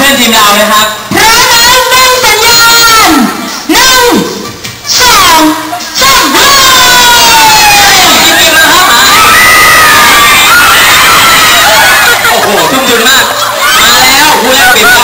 พื่อนๆทีมเรานะครับพร้อมแล้วตั้งสัญญาณหนึ่งสองสามเฮ้ยทีมเกมแล้วครับโอ้โหทุ่มทุนมาก มาแล้วผู้แรกเปลี่ยน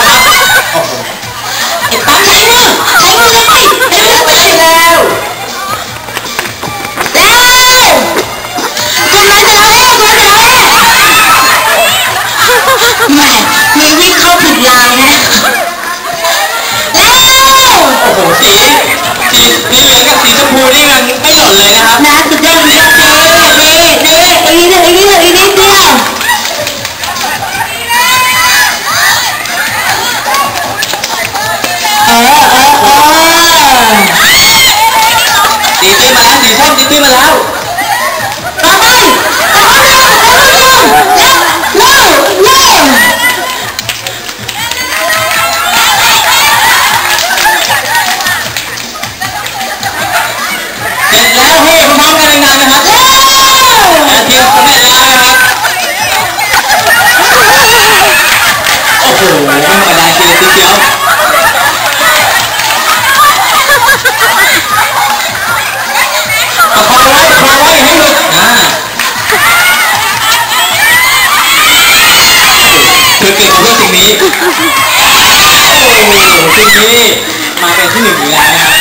สีเหลืองกับสีชมพูนี่มันไม่หล่นเลยนะครับนะสุดยอดสุดยอดนี่นี่นี่อีกนิดเดียวอีกนิดเดียวอีนี่เดียวเออเออเออตีตื้นมาแล้วสีส้มตีตื้นมาแล้ว แล้วเฮ้พร้อมกันดังๆนะครับเร็วทียมสำเร็จแล้วนะครับโอ้โหไม่ธรรมดาจริงทีเดียวประคองไว้ประคองไว้อย่าให้หลุดอ่าคือเกิดมาเพื่อสิ่งนี้โอ้โหสิ่งนี้มาเป็นที่หนึ่งอยู่แล้วนะครับ